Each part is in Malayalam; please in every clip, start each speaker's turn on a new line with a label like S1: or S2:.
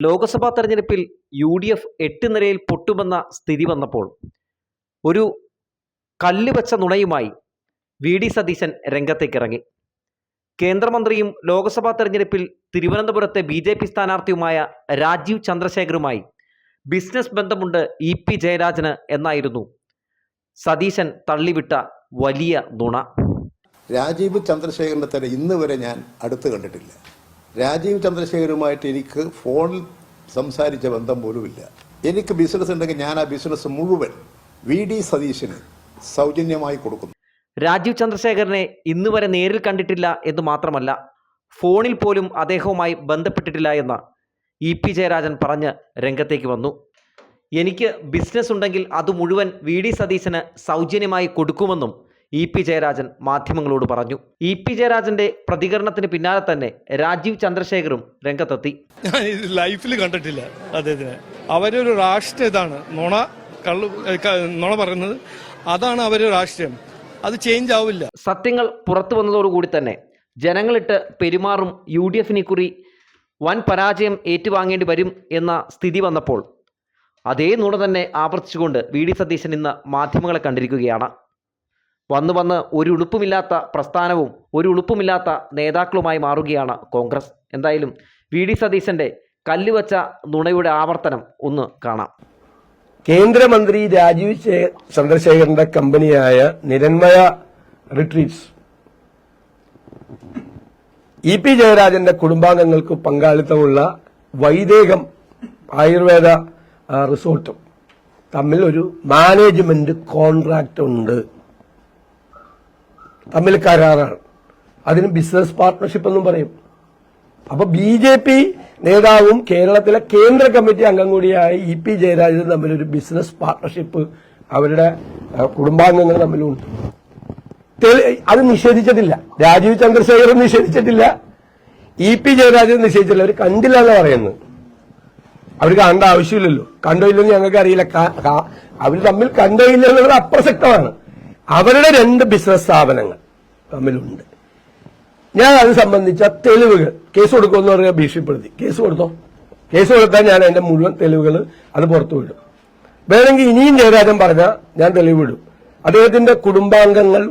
S1: ലോക്സഭാ തെരഞ്ഞെടുപ്പിൽ യു ഡി എഫ് എട്ട് നിരയിൽ പൊട്ടുമെന്ന സ്ഥിതി വന്നപ്പോൾ ഒരു കല്ല് വെച്ച നുണയുമായി വി ഡി സതീശൻ രംഗത്തേക്കിറങ്ങി. കേന്ദ്രമന്ത്രിയും ലോക്സഭാ തെരഞ്ഞെടുപ്പിൽ തിരുവനന്തപുരത്തെ ബി ജെ പി സ്ഥാനാർത്ഥിയുമായ രാജീവ് ചന്ദ്രശേഖറുമായി ബിസിനസ് ബന്ധമുണ്ട് ഇ പി ജയരാജന് എന്നായിരുന്നു സതീശൻ തള്ളിവിട്ട വലിയ നുണ.
S2: രാജീവ് ചന്ദ്രശേഖരന്റെ തന്നെ ഇന്ന് വരെ ഞാൻ അടുത്ത് കണ്ടിട്ടില്ല. രാജീവ് ചന്ദ്രശേഖരുമായിട്ട് എനിക്ക് ഫോണിൽ സംസാരിച്ച ബന്ധം പോലുമില്ല. എനിക്ക് ബിസിനസ് ഉണ്ടെങ്കിൽ ഞാൻ ആ ബിസിനസ് മുഴുവൻ വി ഡി സതീശന് സൗജന്യമായി കൊടുക്കുന്നു.
S1: രാജീവ് ചന്ദ്രശേഖരനെ ഇന്ന് വരെ നേരിൽ കണ്ടിട്ടില്ല എന്ന് മാത്രമല്ല ഫോണിൽ പോലും അദ്ദേഹവുമായി ബന്ധപ്പെട്ടിട്ടില്ല എന്ന് ഇ പി ജയരാജൻ പറഞ്ഞ് രംഗത്തേക്ക് വന്നു. എനിക്ക് ബിസിനസ് ഉണ്ടെങ്കിൽ അത് മുഴുവൻ വി ഡി സതീശന് സൗജന്യമായി കൊടുക്കുമെന്നും ഇ പി ജയരാജൻ മാധ്യമങ്ങളോട് പറഞ്ഞു. ഇ പി ജയരാജന്റെ പ്രതികരണത്തിന് പിന്നാലെ തന്നെ രാജീവ് ചന്ദ്രശേഖറും രംഗത്തെത്തി.
S3: ഞാൻ ഇത് ലൈഫിൽ കണ്ടിട്ടില്ല അദ്ദേഹത്തിന്. അവരൊരു രാഷ്ട്രീയ ഇതാണ്. നുണ കള്ളു നുണ പറയുന്നത് അതാണ് അവരുടെ രാഷ്ട്രീയം. അത് ചേഞ്ച് ആവില്ല.
S1: സത്യങ്ങൾ പുറത്തു വന്നതോടുകൂടി തന്നെ ജനങ്ങളിട്ട് പെരുമാറും യു ഡി എഫിനെ കുറി വൻ പരാജയം ഏറ്റുവാങ്ങേണ്ടി വരും എന്ന സ്ഥിതി വന്നപ്പോൾ അതേ നുണ തന്നെ ആവർത്തിച്ചുകൊണ്ട് വി ഡി സതീശൻ ഇന്ന് മാധ്യമങ്ങളെ കണ്ടിരിക്കുകയാണ്. വന്ന് വന്ന് ഒരു ഉളുപ്പുമില്ലാത്ത പ്രസ്ഥാനവും ഒരു ഉളുപ്പുമില്ലാത്ത നേതാക്കളുമായി മാറുകയാണ് കോൺഗ്രസ്. എന്തായാലും വി ഡി സതീശന്റെ കല്ലുവച്ച നുണയുടെ ആവർത്തനം ഒന്ന് കാണാം.
S4: കേന്ദ്രമന്ത്രി രാജീവ് ചന്ദ്രശേഖരന്റെ കമ്പനിയായ നിരന്മയ റിട്രീറ്റ്സ്. ഇ പി ജയരാജന്റെ കുടുംബാംഗങ്ങൾക്ക് പങ്കാളിത്തമുള്ള വൈദേകം ആയുർവേദ റിസോർട്ടും തമ്മിൽ ഒരു മാനേജ്മെന്റ് കോൺട്രാക്ട് ഉണ്ട്. തമ്മിൽ കരാറാണ് അതിന് ബിസിനസ് പാർട്ട്ണർഷിപ്പ് എന്നും പറയും. അപ്പൊ ബി ജെ പി നേതാവും കേരളത്തിലെ കേന്ദ്ര കമ്മിറ്റി അംഗം കൂടിയായ ഇ പി ജയരാജനും തമ്മിലൊരു ബിസിനസ് പാർട്ട്ണർഷിപ്പ് അവരുടെ കുടുംബാംഗങ്ങൾ തമ്മിലുണ്ട്. അത് നിഷേധിച്ചിട്ടില്ല. രാജീവ് ചന്ദ്രശേഖരൻ നിഷേധിച്ചിട്ടില്ല. ഇ പി ജയരാജൻ നിഷേധിച്ചില്ല അവർ കണ്ടില്ല എന്ന് പറയുന്നത്. അവർ കാണേണ്ട ആവശ്യമില്ലല്ലോ. കണ്ടോ ഇല്ലെന്ന് ഞങ്ങൾക്ക് അറിയില്ല അവർ തമ്മിൽ കണ്ടോ ഇല്ല എന്നുള്ളത് അപ്രസക്തമാണ്. അവരുടെ രണ്ട് ബിസിനസ് സ്ഥാപനങ്ങൾ തമ്മിലുണ്ട്. ഞാൻ അത് സംബന്ധിച്ച തെളിവുകൾ കേസ് കൊടുക്കുമെന്ന് പറഞ്ഞാൽ ഭീഷണിപ്പെടുത്തി. കേസ് കൊടുത്തോ? കേസ് കൊടുത്താൽ ഞാൻ അതിന്റെ മുഴുവൻ തെളിവുകൾ അത് പുറത്തു വിടും. വേണമെങ്കിൽ ഇനിയും ജയരാജൻ പറഞ്ഞാൽ ഞാൻ തെളിവിടും അദ്ദേഹത്തിന്റെ കുടുംബാംഗങ്ങൾ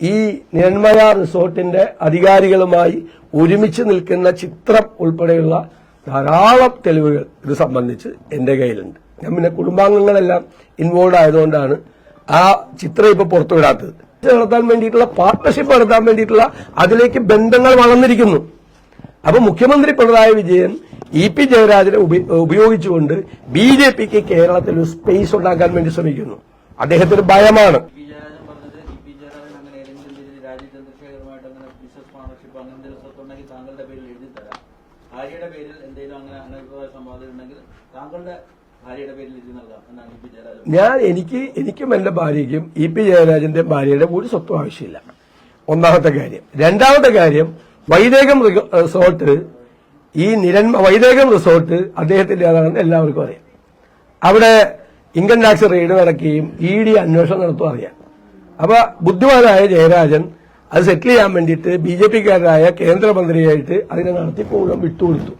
S4: ഈ നിർമ്മല റിസോർട്ടിന്റെ അധികാരികളുമായി ഒരുമിച്ച് നിൽക്കുന്ന ചിത്രം ഉൾപ്പെടെയുള്ള ധാരാളം തെളിവുകൾ ഇത് സംബന്ധിച്ച് എന്റെ കയ്യിലുണ്ട്. ഞാൻ പിന്നെ കുടുംബാംഗങ്ങളെല്ലാം ഇൻവോൾവ് ആയതുകൊണ്ടാണ് ആ ചിത്രം ഇപ്പൊ പുറത്തുവിടാത്തത് നടത്താൻ വേണ്ടിയിട്ടുള്ള പാർട്ണർഷിപ്പ് നടത്താൻ വേണ്ടിയിട്ടുള്ള അതിലേക്ക് ബന്ധങ്ങൾ വളർന്നിരിക്കുന്നു. അപ്പൊ മുഖ്യമന്ത്രി പിണറായി വിജയൻ ഇ പി ജയരാജനെ ഉപയോഗിച്ചുകൊണ്ട് ബി ജെ പിക്ക് കേരളത്തിൽ ഒരു സ്പേസ് ഉണ്ടാക്കാൻ വേണ്ടി ശ്രമിക്കുന്നു. അദ്ദേഹത്തിന് ഭയമാണ്.
S5: താങ്കളുടെ പേരിൽ എന്തെങ്കിലും അങ്ങനെ താങ്കളുടെ
S4: ഞാൻ എനിക്ക് എനിക്കും എന്റെ ഭാര്യയ്ക്കും ഇ പി ജയരാജന്റെ ഭാര്യയുടെ ഒരു സ്വത്തും ആവശ്യമില്ല. ഒന്നാമത്തെ കാര്യം. രണ്ടാമത്തെ കാര്യം വൈദേകം റിസോർട്ട് ഈ നിരന്മ വൈദേകം റിസോർട്ട് അദ്ദേഹത്തിന്റെ ഏതാണെന്ന് എല്ലാവർക്കും അറിയാം. അവിടെ ഇൻകം ടാക്സ് റെയ്ഡ് നടക്കുകയും ഇ ഡി അന്വേഷണം നടത്തും അറിയാം. അപ്പൊ ബുദ്ധിമാനായ ജയരാജൻ അത് സെറ്റിൽ ചെയ്യാൻ വേണ്ടിയിട്ട് ബി ജെ പിക്കാരായ കേന്ദ്രമന്ത്രിയായിട്ട് അതിനെ നടത്തി പോകാൻ വിട്ടുകൊടുത്തു.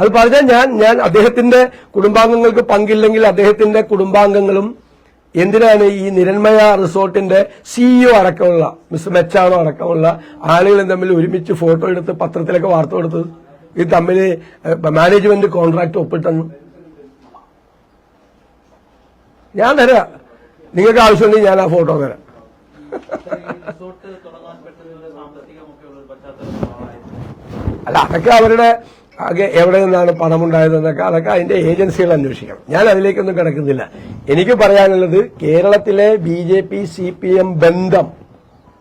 S4: അത് പറഞ്ഞാൽ ഞാൻ ഞാൻ അദ്ദേഹത്തിന്റെ കുടുംബാംഗങ്ങൾക്ക് പങ്കില്ലെങ്കിൽ അദ്ദേഹത്തിന്റെ കുടുംബാംഗങ്ങളും എന്തിനാണ് ഈ നിരന്മയ റിസോർട്ടിന്റെ സിഇഒ അടക്കമുള്ള മിസ് മെച്ചാണോ അടക്കമുള്ള ആളുകളും തമ്മിൽ ഒരുമിച്ച് ഫോട്ടോ എടുത്ത് പത്രത്തിലൊക്കെ വാർത്ത കൊടുത്തത് ഇത് തമ്മിൽ മാനേജ്മെന്റ് കോൺട്രാക്ട് ഒപ്പിട്ടെന്ന്. ഞാൻ തരാ. നിങ്ങൾക്ക് ആവശ്യമുണ്ടെങ്കിൽ ഞാൻ ആ ഫോട്ടോ തരാം. അല്ല അതൊക്കെ അവരുടെ ആകെ എവിടെ നിന്നാണ് പണമുണ്ടായതെന്നൊക്കെ അതൊക്കെ അതിന്റെ ഏജൻസികൾ അന്വേഷിക്കണം. ഞാൻ അതിലേക്കൊന്നും കിടക്കുന്നില്ല. എനിക്ക് പറയാനുള്ളത് കേരളത്തിലെ B J P C P M ബന്ധം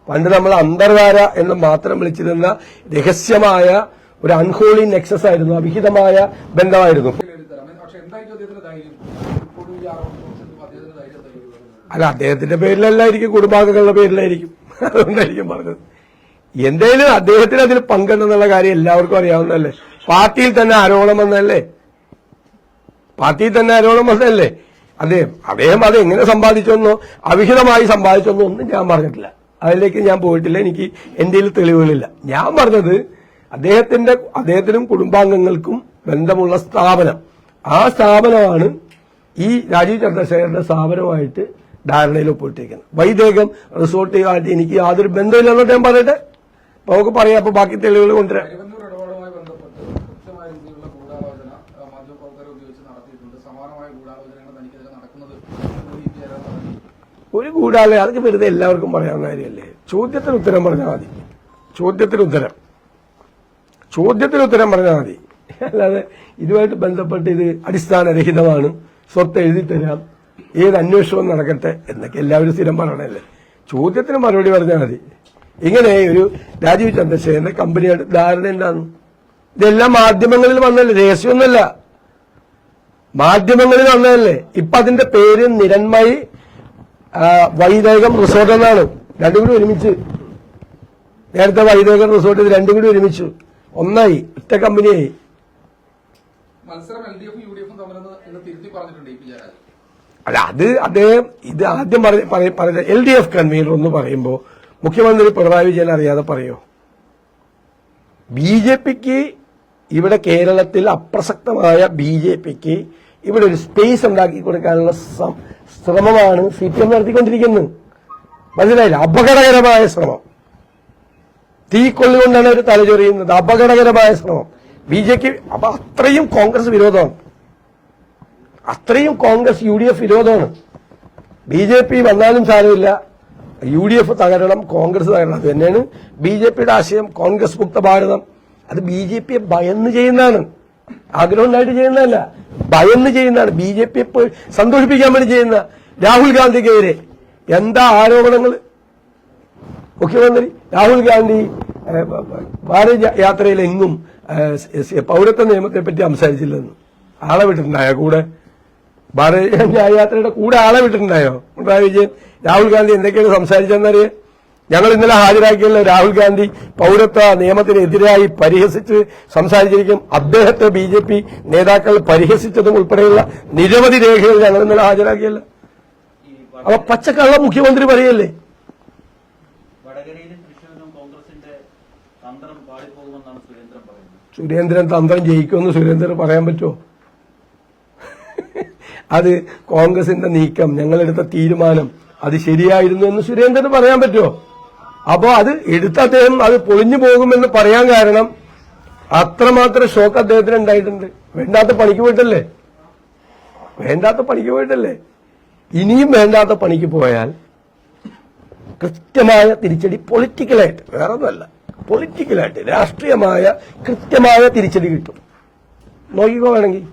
S4: പണ്ട് നമ്മൾ അന്തർധാര എന്ന് മാത്രം വിളിച്ചിരുന്ന രഹസ്യമായ ഒരു അൺഹോളി നെക്സസ് ആയിരുന്നു. അവിഹിതമായ ബന്ധമായിരുന്നു. അല്ല അദ്ദേഹത്തിന്റെ പേരിലല്ലായിരിക്കും കുടുംബാംഗങ്ങളുടെ പേരിലായിരിക്കും. അതുകൊണ്ടായിരിക്കും പറഞ്ഞത്. എന്തായാലും അദ്ദേഹത്തിന് അതിൽ പങ്കുണ്ടെന്നുള്ള കാര്യം എല്ലാവർക്കും അറിയാവുന്നതല്ലേ? പാർട്ടിയിൽ തന്നെ ആരോപണം പാർട്ടിയിൽ തന്നെ ആരോപണം വന്നതല്ലേ? അദ്ദേഹം അദ്ദേഹം അത് എങ്ങനെ സമ്പാദിച്ചെന്നോ അവിഹിതമായി സമ്പാദിച്ചെന്നോ ഒന്നും ഞാൻ പറഞ്ഞിട്ടില്ല. അതിലേക്ക് ഞാൻ പോയിട്ടില്ല. എനിക്ക് എന്റെ തെളിവുകളില്ല. ഞാൻ പറഞ്ഞത് അദ്ദേഹത്തിന്റെ അദ്ദേഹത്തിനും കുടുംബാംഗങ്ങൾക്കും ബന്ധമുള്ള സ്ഥാപനം. ആ സ്ഥാപനമാണ് ഈ രാജീവ് ചന്ദ്രശേഖരന്റെ സ്ഥാപനമായിട്ട് ധാരണയിൽ ഒപ്പിട്ടിരിക്കുന്നത്. വൈദേകം റിസോർട്ടുമായിട്ട് എനിക്ക് യാതൊരു ബന്ധമില്ലെന്നോട്ട് ഞാൻ പറയട്ടെ? നമുക്ക് പറയാം അപ്പൊ ബാക്കി തെളിവുകൾ കൊണ്ടുവരാം
S6: തിരുവനന്തപുരം ഇടപാടുമായി ബന്ധപ്പെട്ട് കൃത്യമായ രീതിയിലുള്ള ഗൂഢാലോചന ആ, പ്രവർത്തകരെ ഉപയോഗിച്ച് നടത്തിയിട്ടുണ്ട്. സമാനമായ ഗൂഢാലോചനകൾ തനിക്കെതിരെ നടക്കുന്നത്
S4: ഒരു കൂടാതെ അതൊക്കെ വെറുതെ എല്ലാവർക്കും പറയാവുന്ന കാര്യമല്ലേ? ചോദ്യത്തിന് ഉത്തരം പറഞ്ഞാൽ മതി. ചോദ്യത്തിന് ഉത്തരം. ചോദ്യത്തിന് ഉത്തരം പറഞ്ഞാൽ മതി. അല്ലാതെ ഇതുമായിട്ട് ബന്ധപ്പെട്ട് ഇത് അടിസ്ഥാനരഹിതമാണ്. സ്വത്ത് എഴുതി തരാം. ഏത് അന്വേഷണവും നടക്കട്ടെ എന്നൊക്കെ എല്ലാവരും സ്ഥിരം പറയണല്ലേ ചോദ്യത്തിന് മറുപടി പറഞ്ഞാൽ മതി. ഇങ്ങനെ ഒരു രാജീവ് ചന്ദ്രശേഖരന്റെ കമ്പനിയായിട്ട് ധാരണ എന്താണ്? ഇതെല്ലാം മാധ്യമങ്ങളിൽ വന്നല്ലേ രഹസ്യമൊന്നുമല്ല. മാധ്യമങ്ങളിൽ വന്നതല്ലേ. ഇപ്പൊ അതിന്റെ പേര് നിരന്മയി വൈദേകം റിസോർട്ട് എന്നാണ്. രണ്ടും കൂടി ഒരുമിച്ച്. നേരത്തെ വൈദേകം റിസോർട്ട് ഇത് രണ്ടും കൂടി ഒരുമിച്ചു. ഒന്നായി ഒറ്റ കമ്പനിയായി. അല്ല അത് അദ്ദേഹം ഇത് ആദ്യം പറ- പറ- പറഞ്ഞ എൽ ഡി എഫ് കൺവീനർ എന്ന് പറയുമ്പോൾ മുഖ്യമന്ത്രി പിണറായി വിജയൻ അറിയാതെ പറയോ? ബി ജെ പിക്ക് ഇവിടെ കേരളത്തിൽ അപ്രസക്തമായ ബി ജെ പിക്ക് ഇവിടെ ഒരു സ്പേസ് ഉണ്ടാക്കി കൊടുക്കാനുള്ള ശ്രമമാണ് സി പി എം നടത്തിക്കൊണ്ടിരിക്കുന്നത്. മനസ്സിലായില്ല? അപകടകരമായ ശ്രമം. തീക്കൊള്ളുകൊണ്ടാണ് അവർ തലചൊറിയുന്നത്. അപകടകരമായ ശ്രമം. ബി ജെക്ക് അപ്പൊ അത്രയും കോൺഗ്രസ് വിരോധമാണ്. അത്രയും കോൺഗ്രസ് യു ഡി എഫ് വിരോധമാണ്. ബി ജെ പി വന്നാലും സാരമില്ല. യു ഡി എഫ് തകരണം കോൺഗ്രസ് തകരണം. അത് തന്നെയാണ് ബി ജെ പിയുടെ ആശയം. കോൺഗ്രസ് മുക്ത ഭാരതം. അത് ബി ജെ പിയെ ഭയന്ന് ചെയ്യുന്നതാണ്. ആഗ്രഹം ഉണ്ടായിട്ട് ചെയ്യുന്നതല്ല. ഭയന്ന് ചെയ്യുന്നതാണ്. ബി ജെ പിയെ സന്തോഷിപ്പിക്കാൻ വേണ്ടി ചെയ്യുന്ന രാഹുൽ ഗാന്ധിക്കെതിരെ എന്താ ആരോപണങ്ങൾ മുഖ്യമന്ത്രി രാഹുൽ ഗാന്ധി ഭാരത യാത്രയിൽ എങ്ങും പൗരത്വ നിയമത്തെ പറ്റി സംസാരിച്ചില്ലെന്ന്. ആളെ വിട്ടിട്ടുണ്ടായോ കൂടെ? ഭാരത യാത്രയുടെ കൂടെ ആളെ വിട്ടിട്ടുണ്ടായോ? പിണറായി വിജയൻ രാഹുൽ ഗാന്ധി എന്തൊക്കെയാണ് സംസാരിച്ചെന്നറിയാം ഞങ്ങൾ ഇന്നലെ ഹാജരാക്കിയല്ലോ രാഹുൽ ഗാന്ധി പൌരത്വ നിയമത്തിനെതിരായി പരിഹസിച്ച് സംസാരിച്ചിരിക്കും. അദ്ദേഹത്തെ ബി ജെ പി നേതാക്കൾ പരിഹസിച്ചതും ഉൾപ്പെടെയുള്ള നിരവധി രേഖകൾ ഞങ്ങൾ ഇന്നലെ ഹാജരാക്കിയല്ലോ. അപ്പൊ പച്ചക്കള്ള മുഖ്യമന്ത്രി പറയല്ലേ? സുരേന്ദ്രൻ തന്ത്രം ജയിക്കുമെന്ന് സുരേന്ദ്രൻ പറയാൻ പറ്റുമോ? അത് കോൺഗ്രസിന്റെ നീക്കം ഞങ്ങളെടുത്ത തീരുമാനം അത് ശരിയായിരുന്നു എന്ന് സുരേന്ദ്രന് പറയാൻ പറ്റുമോ? അപ്പോ അത് എടുത്ത് അദ്ദേഹം അത് പൊളിഞ്ഞു പോകുമെന്ന് പറയാൻ കാരണം അത്രമാത്രം ഷോക്ക് അദ്ദേഹത്തിന് ഉണ്ടായിട്ടുണ്ട്. വേണ്ടാത്ത പണിക്ക് പോയിട്ടല്ലേ? വേണ്ടാത്ത പണിക്ക് പോയിട്ടല്ലേ? ഇനിയും വേണ്ടാത്ത പണിക്ക് പോയാൽ കൃത്യമായ തിരിച്ചടി പൊളിറ്റിക്കലായിട്ട് വേറെ ഒന്നല്ല പൊളിറ്റിക്കലായിട്ട് രാഷ്ട്രീയമായ കൃത്യമായ തിരിച്ചടി കിട്ടും. നോക്കിക്കോ വേണമെങ്കിൽ.